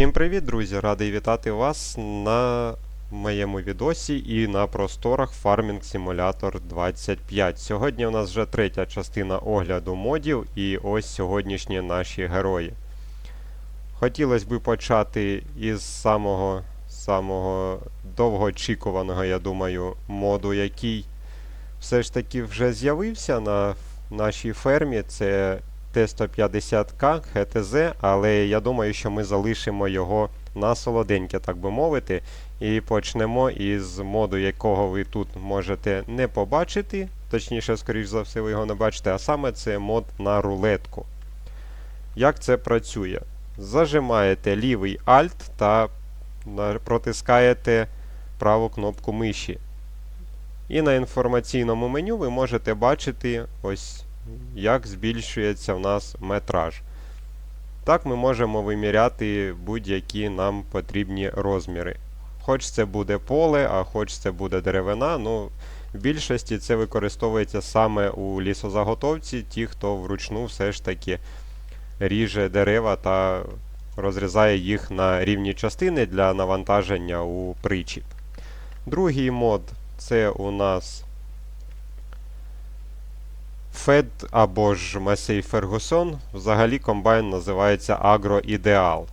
Всім привіт, друзі! Радий вітати вас на моєму відосі і на просторах Farming Simulator 25. Сьогодні у нас вже третя частина огляду модів, і ось сьогоднішні наші герої. Хотілося б почати із самого, самого довгоочікуваного, я думаю, моду, який все ж таки вже з'явився на нашій фермі. Це Т-150К ХТЗ, але я думаю, що ми залишимо його на солоденьке, так би мовити. І почнемо із моду, якого ви тут можете не побачити. Точніше, скоріш за все, ви його не бачите, а саме це мод на рулетку. Як це працює? Зажимаєте лівий Alt та протискаєте праву кнопку миші. І на інформаційному меню ви можете бачити ось як збільшується в нас метраж. Так ми можемо виміряти будь-які нам потрібні розміри. Хоч це буде поле, а хоч це буде деревина. Ну, в більшості це використовується саме у лісозаготовці, ті, хто вручну все ж таки ріже дерева та розрізає їх на рівні частини для навантаження у причіп. Другий мод це у нас Fed або ж Massey Ferguson, взагалі комбайн називається Ideal.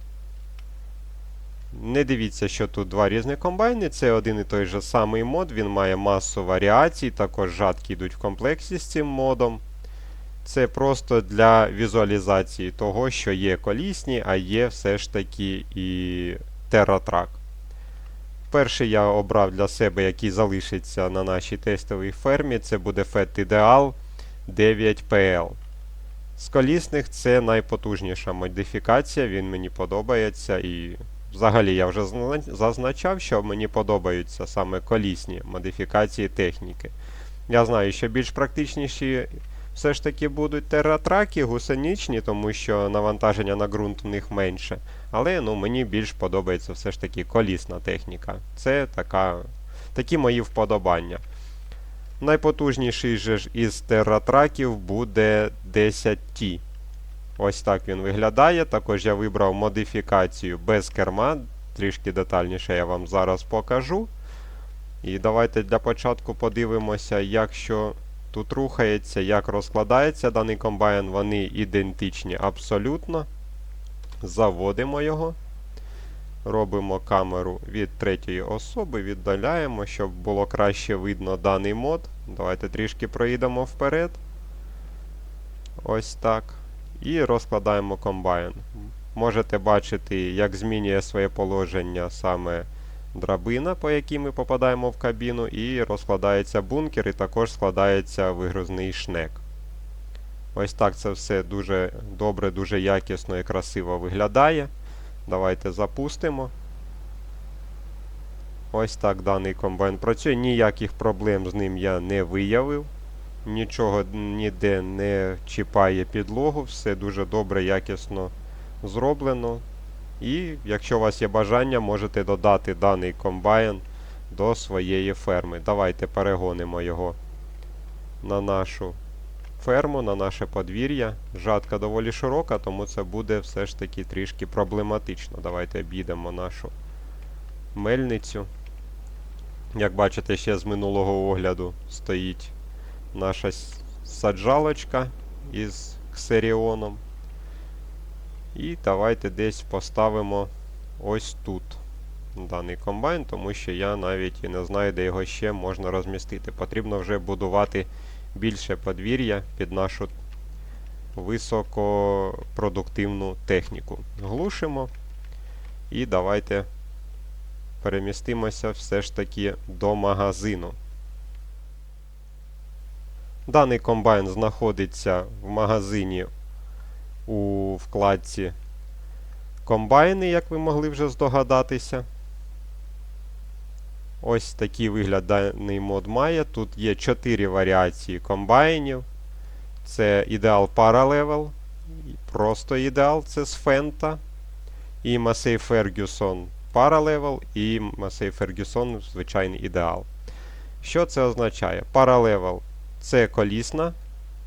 Не дивіться, що тут два різні комбайни, це один і той же самий мод, він має масу варіацій, також жатки йдуть в комплексі з цим модом. Це просто для візуалізації того, що є колісні, а є все ж таки і TerraTrack. Перший я обрав для себе, який залишиться на нашій тестовій фермі, це буде FET Ideal. 9PL. З колісних це найпотужніша модифікація, він мені подобається. І взагалі я вже зазначав, що мені подобаються саме колісні модифікації техніки. Я знаю, що більш практичніші все ж таки будуть тератраки, гусеничні, тому що навантаження на ґрунт в них менше. Але ну, мені більш подобається все ж таки колісна техніка. Це така, такі мої вподобання. Найпотужніший же ж із тератраків буде 10T. Ось так він виглядає. Також я вибрав модифікацію без керма. Трішки детальніше я вам зараз покажу. І давайте для початку подивимося, як що тут рухається, як розкладається даний комбайн. Вони ідентичні абсолютно. Заводимо його. Робимо камеру від третьої особи, віддаляємо, щоб було краще видно даний мод. Давайте трішки проїдемо вперед. Ось так. І розкладаємо комбайн. Можете бачити, як змінює своє положення саме драбина, по якій ми попадаємо в кабіну, і розкладається бункер, і також складається вигрузний шнек. Ось так це все дуже добре, дуже якісно і красиво виглядає. Давайте запустимо. Ось так даний комбайн працює. Ніяких проблем з ним я не виявив. Нічого ніде не чіпає підлогу, все дуже добре, якісно зроблено. І якщо у вас є бажання, можете додати даний комбайн до своєї ферми. Давайте перегонимо його на нашу ферму, на наше подвір'я. Жатка доволі широка, тому це буде все ж таки трішки проблематично. Давайте об'їдемо нашу мельницю. Як бачите, ще з минулого огляду стоїть наша саджалочка із ксеріоном. І давайте десь поставимо ось тут даний комбайн, тому що я навіть і не знаю, де його ще можна розмістити. Потрібно вже будувати більше подвір'я під нашу високопродуктивну техніку. Глушимо. І давайте перемістимося все ж таки до магазину. Даний комбайн знаходиться в магазині у вкладці комбайни, як ви могли вже здогадатися. Ось такий вигляд даний мод має. Тут є 4 варіації комбайнів. Це ідеал Paralevel, просто ідеал це з Фента. І Massey Ferguson Paralevel і Massey Ferguson звичайний ідеал. Що це означає? Paralevel це колісна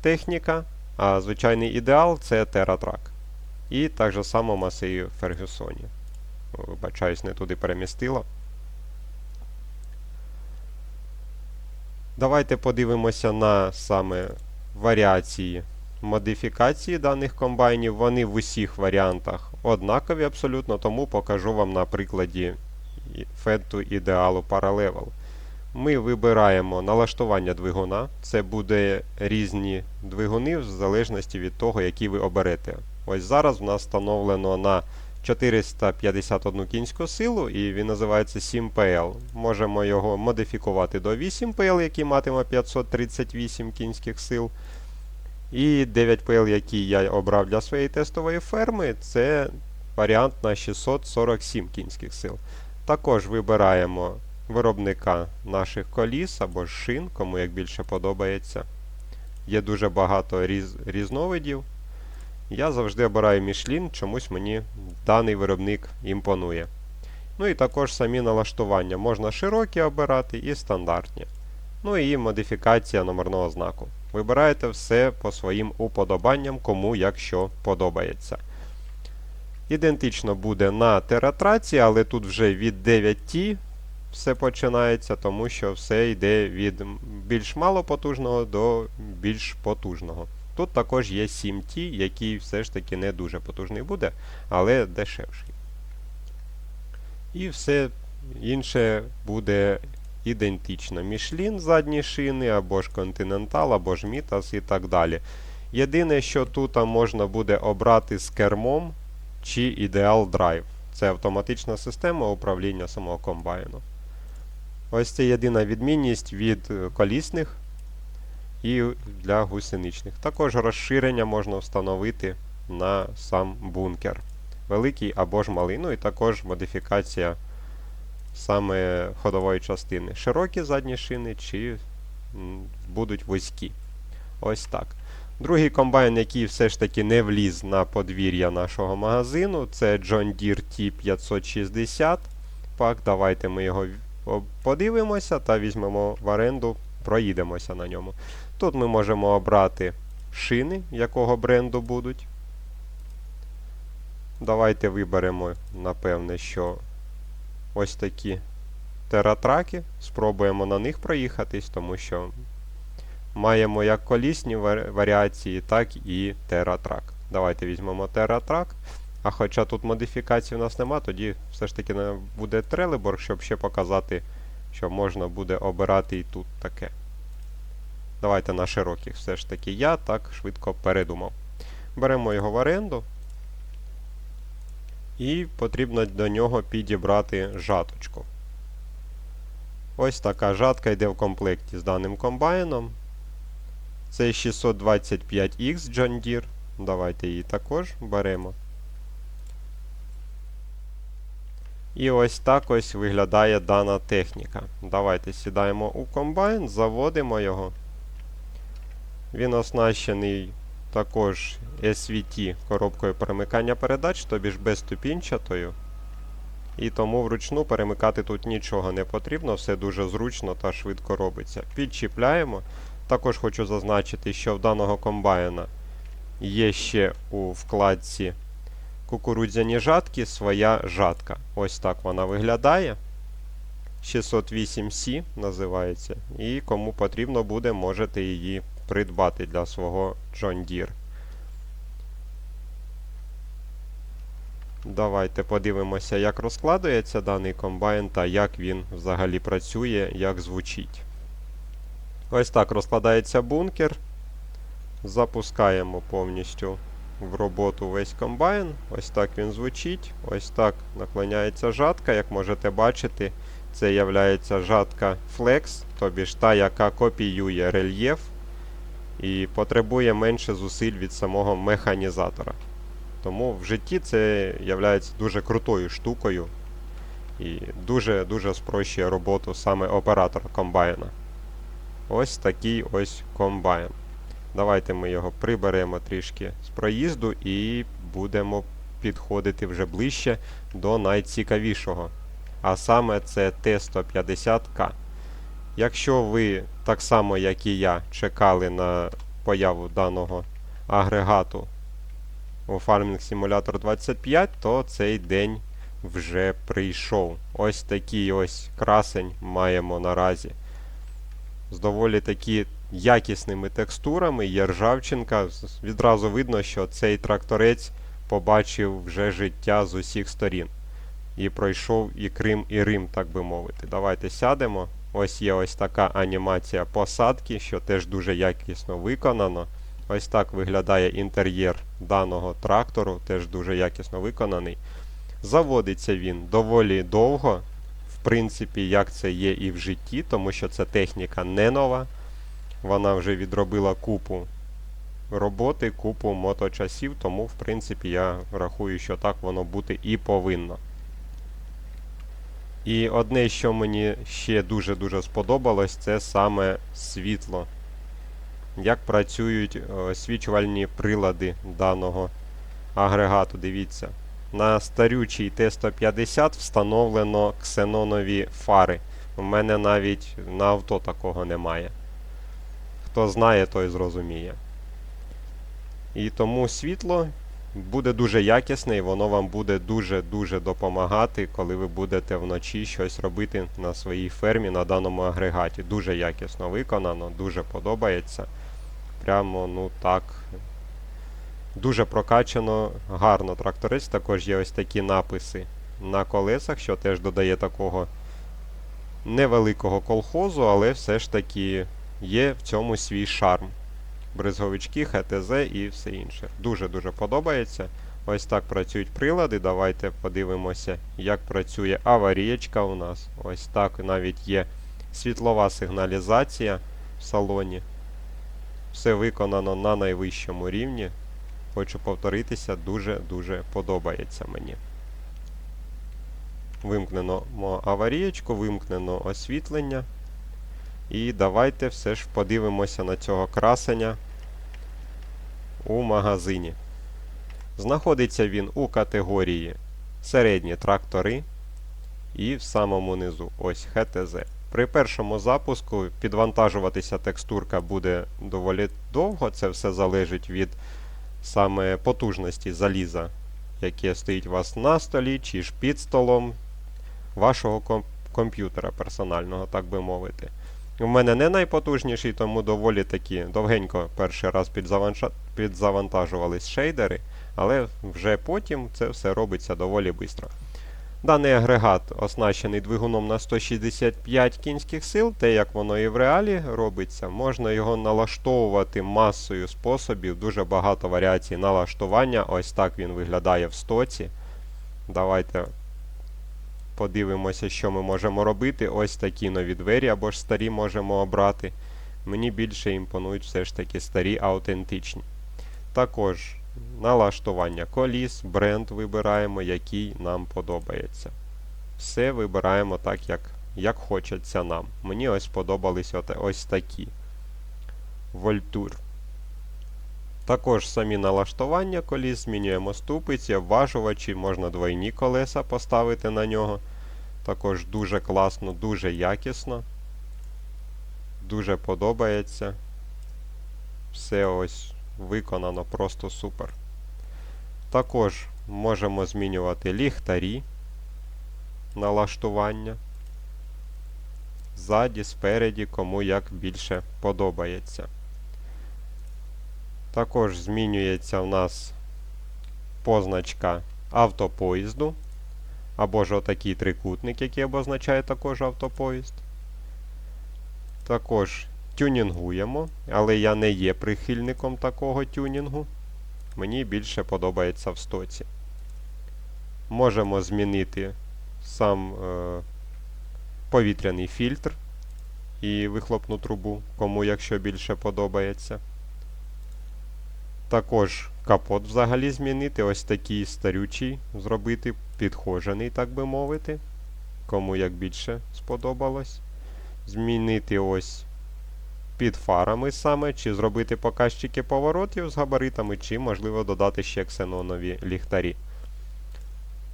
техніка, а звичайний ідеал це TerraTrack. І так само Massey Ferguson. Вибачаюсь, не туди перемістило. Давайте подивимося на саме варіації модифікації даних комбайнів. Вони в усіх варіантах однакові абсолютно, тому покажу вам на прикладі фету ідеалу Parallel. Ми вибираємо налаштування двигуна. Це буде різні двигуни в залежності від того, які ви оберете. Ось зараз в нас встановлено на 451 кінську силу і він називається 7PL. Можемо його модифікувати до 8PL, який матиме 538 кінських сил. І 9PL, який я обрав для своєї тестової ферми, це варіант на 647 кінських сил. Також вибираємо виробника наших коліс або шин, кому як більше подобається. Є дуже багато різ, різновидів. Я завжди обираю Michelin, чомусь мені даний виробник імпонує. Ну і також самі налаштування. Можна широкі обирати і стандартні. Ну і модифікація номерного знаку. Вибираєте все по своїм уподобанням, кому якщо подобається. Ідентично буде на тератраці, але тут вже від 9T все починається, тому що все йде від більш малопотужного до більш потужного. Тут також є 7T, який все ж таки не дуже потужний буде, але дешевший. І все інше буде ідентично. Michelin задні шини, або ж Continental, або ж Mitas і так далі. Єдине, що тут можна буде обрати з кермом чи Ideal Drive. Це автоматична система управління самого комбайну. Ось це єдина відмінність від колісних і для гусеничних. Також розширення можна встановити на сам бункер. Великий або ж малий. Ну і також модифікація саме ходової частини. Широкі задні шини чи будуть вузькі. Ось так. Другий комбайн, який все ж таки не вліз на подвір'я нашого магазину, це John Deere T560 пак. Давайте ми його подивимося та візьмемо в оренду, проїдемося на ньому. Тут ми можемо обрати шини, якого бренду будуть. Давайте виберемо, напевне, що ось такі тератраки. Спробуємо на них проїхатись, тому що маємо як колісні варіації, так і тератрак. Давайте візьмемо тератрак. А хоча тут модифікацій у нас нема, тоді все ж таки буде трелеборг, щоб ще показати, що можна буде обирати і тут таке. Давайте на широких все ж таки я так швидко передумав. Беремо його в оренду. І потрібно до нього підібрати жаточку. Ось така жатка йде в комплекті з даним комбайном. Це 625X John Deere. Давайте її також беремо. І ось так ось виглядає дана техніка. Давайте сідаємо у комбайн, заводимо його. Він оснащений також SVT коробкою перемикання передач, тобі ж безступінчатою. І тому вручну перемикати тут нічого не потрібно, все дуже зручно та швидко робиться. Підчіпляємо. Також хочу зазначити, що в даного комбайна є ще у вкладці кукурудзяні жатки своя жатка. Ось так вона виглядає. 608C називається. І кому потрібно буде, можете її придбати для свого John Deere. Давайте подивимося, як розкладується даний комбайн та як він взагалі працює, як звучить. Ось так розкладається бункер. Запускаємо повністю в роботу весь комбайн. Ось так він звучить. Ось так наклоняється жатка. Як можете бачити, це є жатка Flex, тобі ж та, яка копіює рельєф і потребує менше зусиль від самого механізатора. Тому в житті це є дуже крутою штукою і дуже-дуже спрощує роботу саме оператора комбайна. Ось такий ось комбайн. Давайте ми його приберемо трішки з проїзду і будемо підходити вже ближче до найцікавішого. А саме це Т-150К. Якщо ви так само, як і я, чекали на появу даного агрегату у Farming Simulator 25, то цей день вже прийшов. Ось такий ось красень маємо наразі. З доволі таки якісними текстурами є ржавчинка. Відразу видно, що цей тракторець побачив вже життя з усіх сторін. І пройшов і Крим, і Рим, так би мовити. Давайте сядемо. Ось є ось така анімація посадки, що теж дуже якісно виконано. Ось так виглядає інтер'єр даного трактору, теж дуже якісно виконаний. Заводиться він доволі довго, в принципі, як це є і в житті, тому що ця техніка не нова. Вона вже відробила купу роботи, купу моточасів, тому, в принципі, я рахую, що так воно бути і повинно. І одне, що мені ще дуже-дуже сподобалось, це саме світло. Як працюють е, освічувальні прилади даного агрегату. Дивіться. На старючий Т-150 встановлено ксенонові фари. У мене навіть на авто такого немає. Хто знає, той зрозуміє. І тому світло буде дуже якісне і воно вам буде дуже-дуже допомагати, коли ви будете вночі щось робити на своїй фермі на даному агрегаті. Дуже якісно виконано, дуже подобається. Прямо, ну так. Дуже прокачано, гарно тракторець. Також є ось такі написи на колесах, що теж додає такого невеликого колхозу, але все ж таки є в цьому свій шарм. Бризговички, ХТЗ і все інше. Дуже-дуже подобається. Ось так працюють прилади. Давайте подивимося, як працює аварієчка у нас. Ось так навіть є світлова сигналізація в салоні. Все виконано на найвищому рівні. Хочу повторитися, дуже-дуже подобається мені. Вимкнено аварієчку, вимкнено освітлення. І давайте все ж подивимося на цього красення у магазині. Знаходиться він у категорії середні трактори і в самому низу ось ХТЗ. При першому запуску підвантажуватися текстурка буде доволі довго, це все залежить від саме потужності заліза, яке стоїть у вас на столі чи ж під столом вашого ком- комп'ютера персонального, так би мовити. У мене не найпотужніший, тому доволі таки довгенько перший раз підзавантажувались шейдери, але вже потім це все робиться доволі швидко. Даний агрегат оснащений двигуном на 165 кінських сил, те як воно і в реалі робиться, можна його налаштовувати масою способів, дуже багато варіацій налаштування. Ось так він виглядає в стоці. Давайте подивимося, що ми можемо робити. Ось такі нові двері або ж старі можемо обрати. Мені більше імпонують все ж таки старі аутентичні. Також налаштування коліс, бренд вибираємо, який нам подобається. Все вибираємо так, як, як хочеться нам. Мені ось сподобались от, ось такі. Вольтур. Також самі налаштування коліс, змінюємо ступиці, обважувачі, можна двойні колеса поставити на нього. Також дуже класно, дуже якісно. Дуже подобається. Все ось виконано просто супер. Також можемо змінювати ліхтарі налаштування. Ззаді, спереді, кому як більше подобається. Також змінюється в нас позначка автопоїзду. Або ж отакий трикутник, який обозначає також автопоїзд. Також тюнінгуємо, але я не є прихильником такого тюнінгу. Мені більше подобається в стоці. Можемо змінити сам е, повітряний фільтр і вихлопну трубу, кому якщо більше подобається. Також капот взагалі змінити, ось такий старючий зробити, підхожений, так би мовити. Кому як більше сподобалось. Змінити ось під фарами саме, чи зробити показчики поворотів з габаритами, чи, можливо, додати ще ксенонові ліхтарі.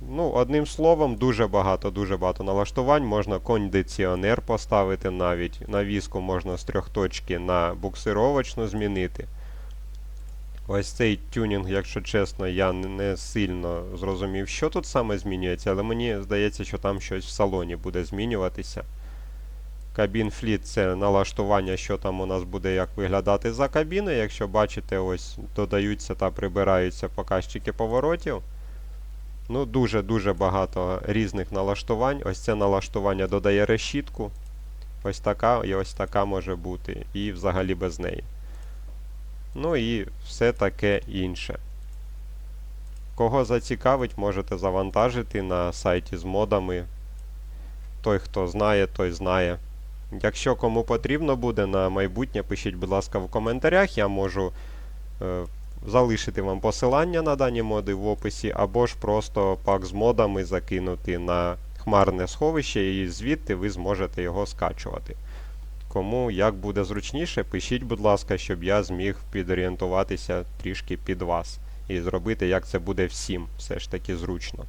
Ну, одним словом, дуже багато, дуже багато налаштувань. Можна кондиціонер поставити навіть. Навіску можна з трьохточки на буксировочну змінити. Ось цей тюнінг, якщо чесно, я не сильно зрозумів, що тут саме змінюється, але мені здається, що там щось в салоні буде змінюватися. Кабін фліт це налаштування, що там у нас буде як виглядати за кабіною. Якщо бачите, ось додаються та прибираються показчики поворотів. Ну, дуже-дуже багато різних налаштувань. Ось це налаштування додає решітку. Ось така і ось така може бути. І взагалі без неї. Ну і все таке інше. Кого зацікавить, можете завантажити на сайті з модами. Той, хто знає, той знає. Якщо кому потрібно буде на майбутнє, пишіть, будь ласка, в коментарях. Я можу е, залишити вам посилання на дані моди в описі, або ж просто пак з модами закинути на хмарне сховище, і звідти ви зможете його скачувати. Кому як буде зручніше, пишіть, будь ласка, щоб я зміг підорієнтуватися трішки під вас і зробити, як це буде всім все ж таки зручно.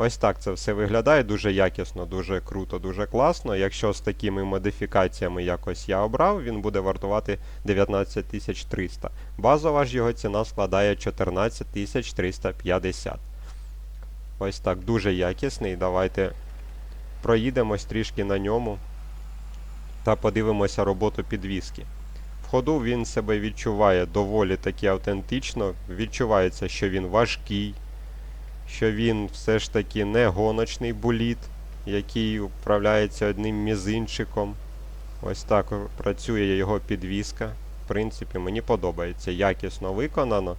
Ось так це все виглядає дуже якісно, дуже круто, дуже класно. Якщо з такими модифікаціями якось я обрав, він буде вартувати 19300. Базова ж його ціна складає 14350. Ось так, дуже якісний. Давайте проїдемось трішки на ньому та подивимося роботу підвіски. В ходу він себе відчуває доволі таки автентично. Відчувається, що він важкий, що він все ж таки не гоночний буліт, який управляється одним мізинчиком. Ось так працює його підвіска. В принципі, мені подобається. Якісно виконано.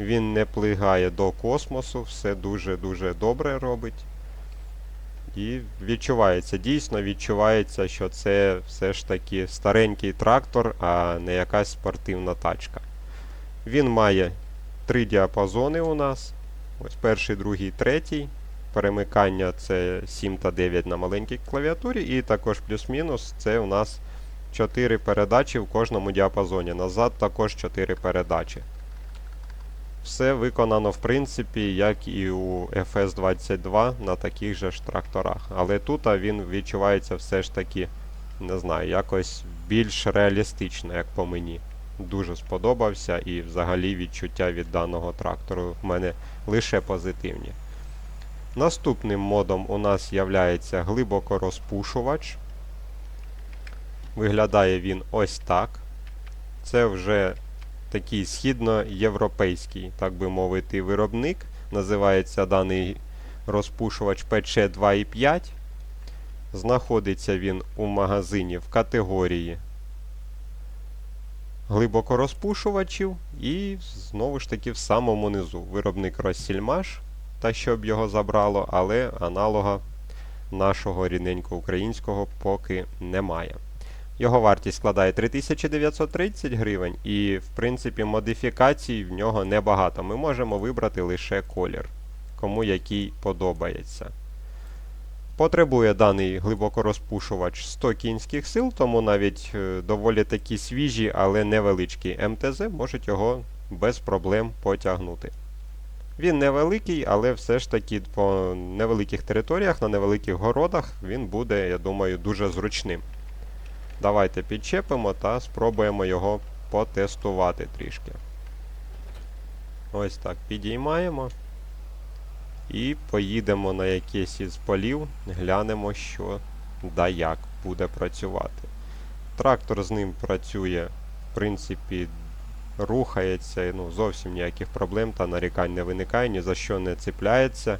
Він не плигає до космосу, все дуже-дуже добре робить. І відчувається, дійсно відчувається, що це все ж таки старенький трактор, а не якась спортивна тачка. Він має три діапазони у нас. Ось перший, другий, третій. Перемикання це 7 та 9 на маленькій клавіатурі. І також плюс-мінус це у нас 4 передачі в кожному діапазоні. Назад також 4 передачі. Все виконано в принципі, як і у FS22 на таких же ж тракторах. Але тут він відчувається все ж таки, не знаю, якось більш реалістично, як по мені. Дуже сподобався і взагалі відчуття від даного трактору в мене лише позитивні. Наступним модом у нас являється глибокорозпушувач. Виглядає він ось так. Це вже такий східноєвропейський, так би мовити, виробник. Називається даний розпушувач PC 2.5. Знаходиться він у магазині в категорії глибокорозпушувачів і знову ж таки в самому низу. Виробник Россільмаш, та щоб його забрало, але аналога нашого рідненького українського поки немає. Його вартість складає 3930 гривень, і, в принципі, модифікацій в нього небагато. Ми можемо вибрати лише колір, кому який подобається. Потребує даний глибокорозпушувач 100 кінських сил, тому навіть е, доволі такі свіжі, але невеличкі МТЗ можуть його без проблем потягнути. Він невеликий, але все ж таки по невеликих територіях, на невеликих городах він буде, я думаю, дуже зручним. Давайте підчепимо та спробуємо його потестувати трішки. Ось так підіймаємо. І поїдемо на якийсь із полів, глянемо, що да як буде працювати. Трактор з ним працює, в принципі, рухається, ну, зовсім ніяких проблем та нарікань не виникає, ні за що не цепляється,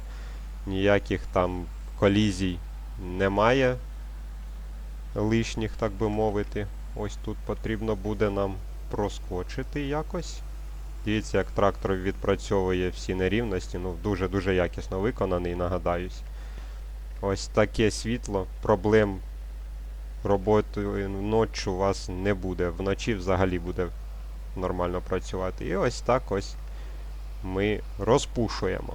ніяких там колізій немає лишніх, так би мовити. Ось тут потрібно буде нам проскочити якось. Дивіться, як трактор відпрацьовує всі нерівності, ну дуже-дуже якісно виконаний, нагадаюсь. Ось таке світло, проблем роботою ночі у вас не буде. Вночі взагалі буде нормально працювати. І ось так ось ми розпушуємо.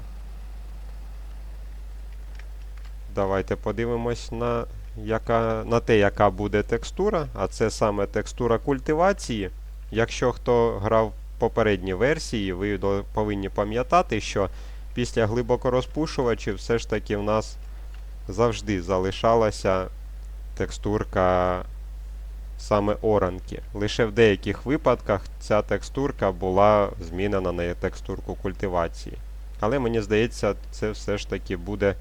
Давайте подивимось на, яка, на те, яка буде текстура, а це саме текстура культивації. Якщо хто грав попередні версії, ви повинні пам'ятати, що після глибокорозпушувачів все ж таки в нас завжди залишалася текстурка саме оранки. Лише в деяких випадках ця текстурка була змінена на текстурку культивації. Але мені здається, це все ж таки буде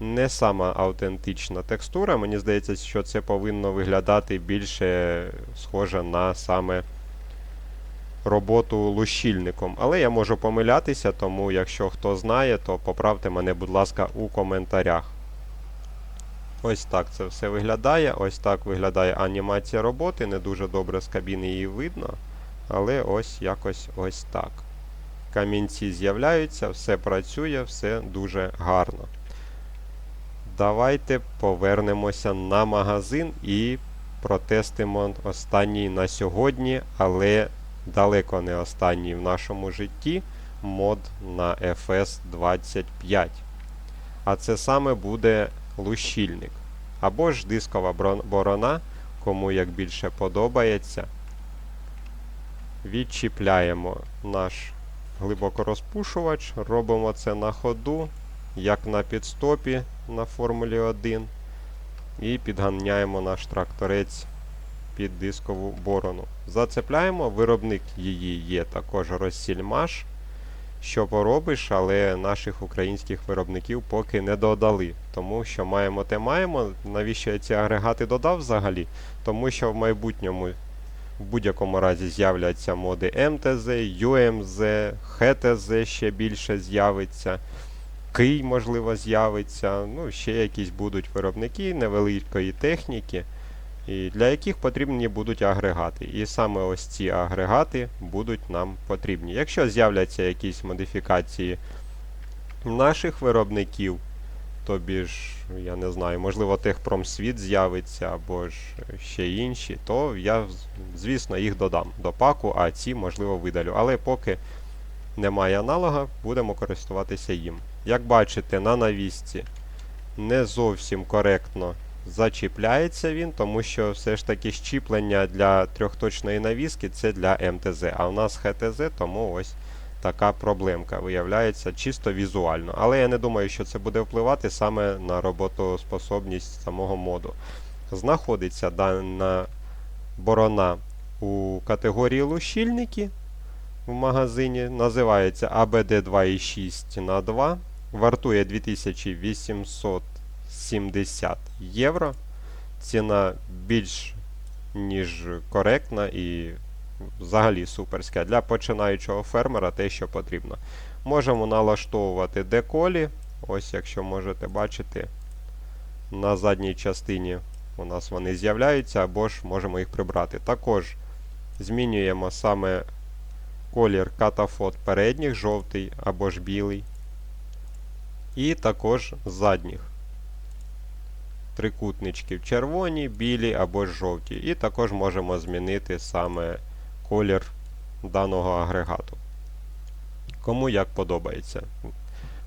не сама автентична текстура. Мені здається, що це повинно виглядати більше схоже на саме роботу лущильником. Але я можу помилятися, тому якщо хто знає, то поправте мене, будь ласка, у коментарях. Ось так це все виглядає. Ось так виглядає анімація роботи. Не дуже добре з кабіни її видно. Але ось якось ось так. Камінці з'являються, все працює, все дуже гарно. Давайте повернемося на магазин і протестимо останній на сьогодні, але далеко не останній в нашому житті мод на FS25. А це саме буде лущильник. Або ж дискова борона, кому як більше подобається. Відчіпляємо наш глибокорозпушувач, робимо це на ходу, як на підстопі на Формулі 1. І підганяємо наш тракторець під дискову борону. Зацепляємо, виробник її є також Россільмаш. Що поробиш, але наших українських виробників поки не додали. Тому що маємо те маємо. Навіщо я ці агрегати додав взагалі? Тому що в майбутньому в будь-якому разі з'являться моди МТЗ, UMZ, ХТЗ ще більше з'явиться. Кий, можливо, з'явиться. Ну, ще якісь будуть виробники невеликої техніки, і для яких потрібні будуть агрегати. І саме ось ці агрегати будуть нам потрібні. Якщо з'являться якісь модифікації наших виробників, тобі ж, я не знаю, можливо, Техпромсвіт з'явиться або ж ще інші, то я, звісно, їх додам до паку, а ці, можливо, видалю. Але поки немає аналога, будемо користуватися їм. Як бачите, на навісці не зовсім коректно зачіпляється він, тому що все ж таки щіплення для трьохточної навіски це для МТЗ. А у нас ХТЗ, тому ось така проблемка виявляється чисто візуально. Але я не думаю, що це буде впливати саме на роботоспособність самого моду. Знаходиться дана борона у категорії лущильники в магазині. Називається ABD 2.6 на 2 Вартує 2870 євро. Ціна більш ніж коректна і взагалі суперська. Для починаючого фермера те, що потрібно. Можемо налаштовувати деколі. Ось, якщо можете бачити, на задній частині у нас вони з'являються, або ж можемо їх прибрати. Також змінюємо саме колір катафот передніх, жовтий або ж білий. І також задніх. Трикутничків червоні, білі або жовті. І також можемо змінити саме колір даного агрегату. Кому як подобається.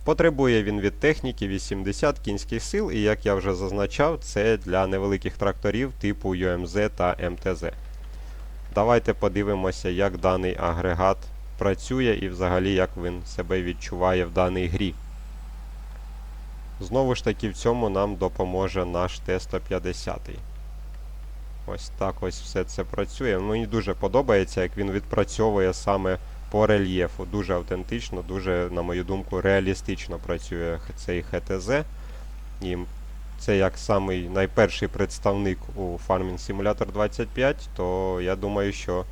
Потребує він від техніки 80 кінських сил, і як я вже зазначав, це для невеликих тракторів типу UMZ та МТЗ. Давайте подивимося, як даний агрегат працює і взагалі як він себе відчуває в даній грі. Знову ж таки, в цьому нам допоможе наш Т-150. Ось так ось все це працює. Мені дуже подобається, як він відпрацьовує саме по рельєфу. Дуже автентично, дуже, на мою думку, реалістично працює цей ХТЗ. І це як самий найперший представник у Farming Simulator 25, то я думаю, що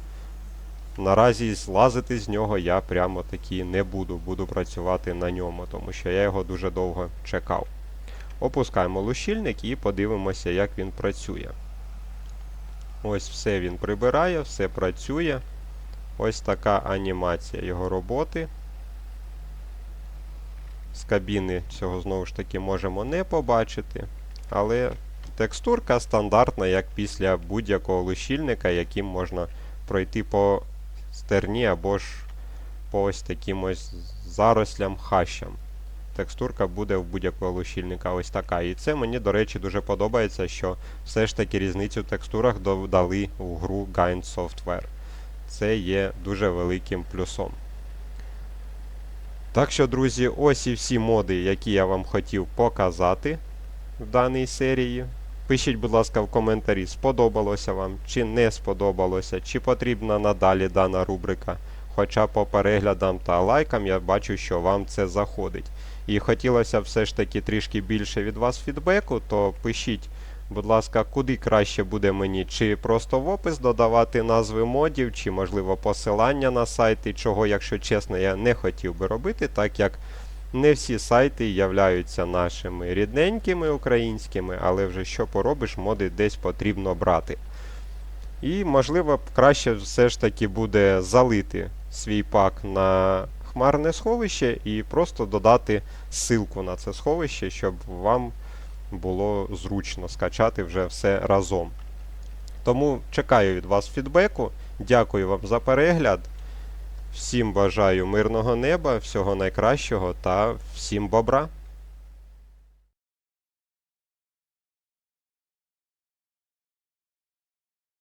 наразі злазити з нього я прямо таки не буду. Буду працювати на ньому, тому що я його дуже довго чекав. Опускаємо лущильник і подивимося, як він працює. Ось все він прибирає, все працює. Ось така анімація його роботи. З кабіни цього знову ж таки можемо не побачити. Але текстурка стандартна, як після будь-якого лущильника, яким можна пройти по стерні або ж по ось таким ось зарослям хащам. Текстурка буде в будь-якого лущильника ось така. І це мені, до речі, дуже подобається, що все ж таки різницю в текстурах додали у гру Giant Software. Це є дуже великим плюсом. Так що, друзі, ось і всі моди, які я вам хотів показати в даній серії. Пишіть, будь ласка, в коментарі, сподобалося вам чи не сподобалося, чи потрібна надалі дана рубрика. Хоча по переглядам та лайкам я бачу, що вам це заходить. І хотілося все ж таки трішки більше від вас фідбеку, то пишіть, будь ласка, куди краще буде мені, чи просто в опис додавати назви модів, чи можливо посилання на сайти, чого, якщо чесно, я не хотів би робити, так як не всі сайти являються нашими рідненькими українськими, але вже що поробиш, моди десь потрібно брати. І, можливо, краще все ж таки буде залити свій пак на хмарне сховище і просто додати ссылку на це сховище, щоб вам було зручно скачати вже все разом. Тому чекаю від вас фідбеку. Дякую вам за перегляд. Всім бажаю мирного неба, всього найкращого та всім бобра!